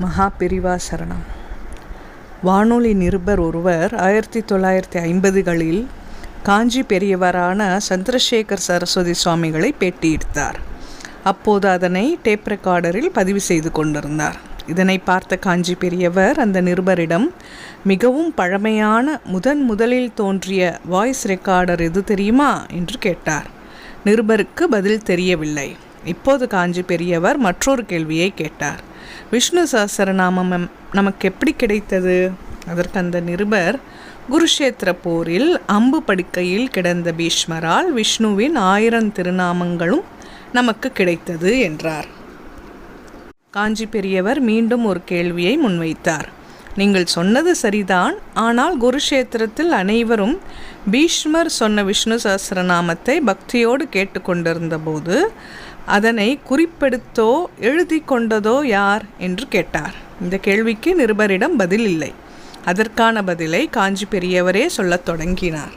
மகா பிரிவா சரணம். வானொலி நிருபர் ஒருவர் ஆயிரத்தி தொள்ளாயிரத்தி ஐம்பதுகளில் காஞ்சி பெரியவரான சந்திரசேகர் சரஸ்வதி சுவாமிகளை பேட்டியிட்டார். அப்போது அதனை டேப் ரெக்கார்டரில் பதிவு செய்து கொண்டிருந்தார். இதனை பார்த்த காஞ்சி பெரியவர் அந்த நிருபரிடம் மிகவும் பழமையான முதன் முதலில் தோன்றிய வாய்ஸ் ரெக்கார்டர் எது தெரியுமா? என்று கேட்டார். நிருபருக்கு பதில் தெரியவில்லை. இப்போது காஞ்சி பெரியவர் மற்றொரு கேள்வியை கேட்டார். விஷ்ணு சஹஸ்ரநாமம் நமக்கு எப்படி கிடைத்தது? அதற்கு அந்த நிருபர் குருஷேத்திர போரில் அம்பு படுக்கையில் கிடந்த பீஷ்மரால் விஷ்ணுவின் ஆயிரம் திருநாமங்களும் நமக்கு கிடைத்தது என்றார். காஞ்சி பெரியவர் மீண்டும் ஒரு கேள்வியை முன்வைத்தார். நீங்கள் சொன்னது சரிதான். ஆனால் குருஷேத்திரத்தில் அனைவரும் பீஷ்மர் சொன்ன விஷ்ணு சஹசிரநாமத்தை பக்தியோடு கேட்டுக்கொண்டிருந்த போது அதனை குறிப்பெடுத்தோ எழுதி கொண்டதோ யார்? என்று கேட்டார். இந்த கேள்விக்கு நிருபரிடம் பதில் இல்லை. அதற்கான பதிலை காஞ்சி பெரியவரே சொல்லத் தொடங்கினார்.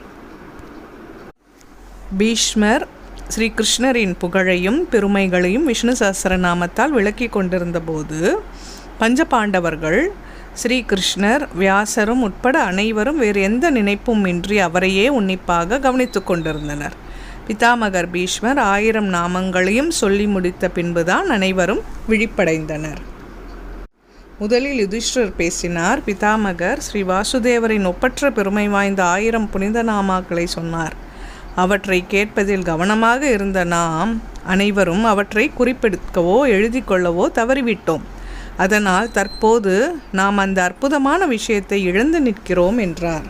பீஷ்மர் ஸ்ரீகிருஷ்ணரின் புகழையும் பெருமைகளையும் விஷ்ணு சஹசிரநாமத்தால் விளக்கி கொண்டிருந்தபோது பஞ்சபாண்டவர்கள் ஸ்ரீ கிருஷ்ணர் வியாசரும் உட்பட அனைவரும் வேறு எந்த நினைப்பும் இன்றி அவரையே உன்னிப்பாக கவனித்து கொண்டிருந்தனர். பிதாமகர் பீஷ்மர் ஆயிரம் நாமங்களையும் சொல்லி முடித்த பின்புதான் அனைவரும் விழிப்படைந்தனர். முதலில் யுதிஷ்டர் பேசினார் பிதாமகர் ஸ்ரீ வாசுதேவரின் ஒப்பற்ற பெருமை வாய்ந்த ஆயிரம் புனித நாமாக்களை சொன்னார். அவற்றை கேட்பதில் கவனமாக இருந்த நாம் அனைவரும் அவற்றை குறிப்பெடுக்கவோ எழுதி கொள்ளவோ தவறிவிட்டோம். அதனால் தற்போது நாம் அந்த அற்புதமான விஷயத்தை இழந்து நிற்கிறோம் என்றார்.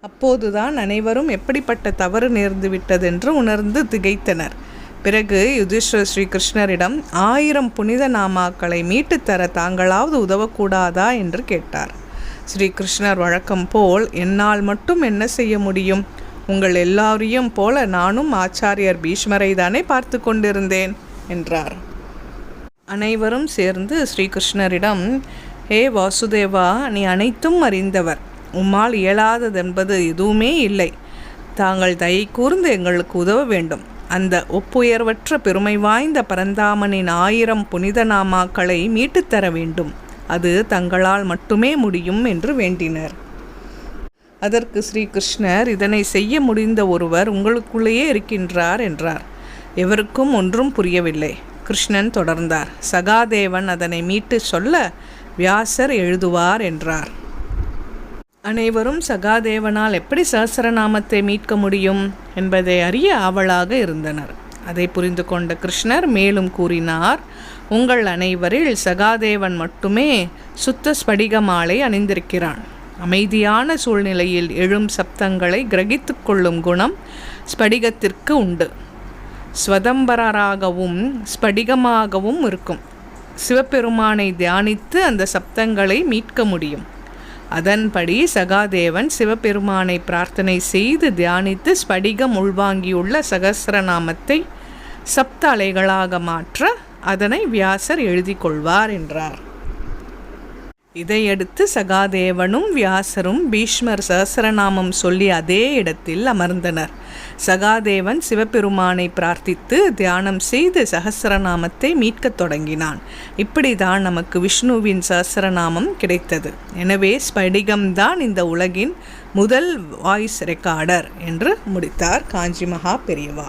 அப்போதுதான் அனைவரும் எப்படிப்பட்ட தவறு நேர்ந்து விட்டதென்று உணர்ந்து திகைத்தனர். பிறகு யுதிஷ்டர் ஸ்ரீகிருஷ்ணரிடம் ஆயிரம் புனித நாமாக்களை மீட்டுத் தர தாங்களாவது உதவக்கூடாதா என்று கேட்டார். ஸ்ரீகிருஷ்ணர் வழக்கம் போல் என்னால் மட்டும் என்ன செய்ய முடியும்? உங்கள் எல்லாரையும் போல நானும் ஆச்சாரியர் பீஷ்மரை தானே பார்த்து கொண்டிருந்தேன் என்றார். அனைவரும் சேர்ந்து ஸ்ரீகிருஷ்ணரிடம் ஹே வாசுதேவா நீ அனைத்தும் அறிந்தவர். உம்மால் இயலாததென்பது எதுவுமே இல்லை. தாங்கள் தயை கூர்ந்து எங்களுக்கு உதவ வேண்டும். அந்த ஒப்புயர்வற்ற பெருமை வாய்ந்த பரந்தாமனின் ஆயிரம் புனித நாமாக்களை மீட்டுத் தர வேண்டும். அது தங்களால் மட்டுமே முடியும் என்று வேண்டினர். அதற்கு ஸ்ரீகிருஷ்ணர் இதனை செய்ய முடிந்த ஒருவர் உங்களுக்குள்ளேயே இருக்கின்றார் என்றார். எவருக்கும் ஒன்றும் புரியவில்லை. கிருஷ்ணன் தொடர்ந்தார். சகாதேவன் அதனை மீட்டு சொல்ல வியாசர் எழுதுவார் என்றார். அனைவரும் சகாதேவனால் எப்படி சஹஸ்ரநாமத்தை மீட்க முடியும் என்பதை அறிய ஆவலாக இருந்தனர். அதை புரிந்து கொண்ட கிருஷ்ணர் மேலும் கூறினார் உங்கள் அனைவரில் சகாதேவன் மட்டுமே சுத்த ஸ்படிக மாலை அணிந்திருக்கிறான். அமைதியான சூழ்நிலையில் எழும் சப்தங்களை கிரகித்து கொள்ளும் குணம் ஸ்படிகத்திற்கு உண்டு. ஸ்வதம்பரராகவும் ஸ்படிகமாகவும் இருக்கும். சிவபெருமானை தியானித்து அந்த சப்தங்களை மீட்க முடியும். அதன்படி சகாதேவன் சிவபெருமானை பிரார்த்தனை செய்து தியானித்து ஸ்படிகம் உள்வாங்கியுள்ள சகசிரநாமத்தை சப்த அலைகளாக மாற்ற அதனை வியாசர் எழுதி கொள்வார் என்றார். இதையடுத்து சகாதேவனும் வியாசரும் பீஷ்மர் சஹஸ்ரநாமம் சொல்லி அதே இடத்தில் அமர்ந்தனர். சகாதேவன் சிவபெருமானை பிரார்த்தித்து தியானம் செய்து சஹஸ்ரநாமத்தை மீட்கத் தொடங்கினான். இப்படிதான் நமக்கு விஷ்ணுவின் சஹஸ்ரநாமம் கிடைத்தது. எனவே ஸ்படிகம்தான் இந்த உலகின் முதல் வாய்ஸ் ரெக்கார்டர் என்று முடித்தார் காஞ்சி மகா பெரியவா.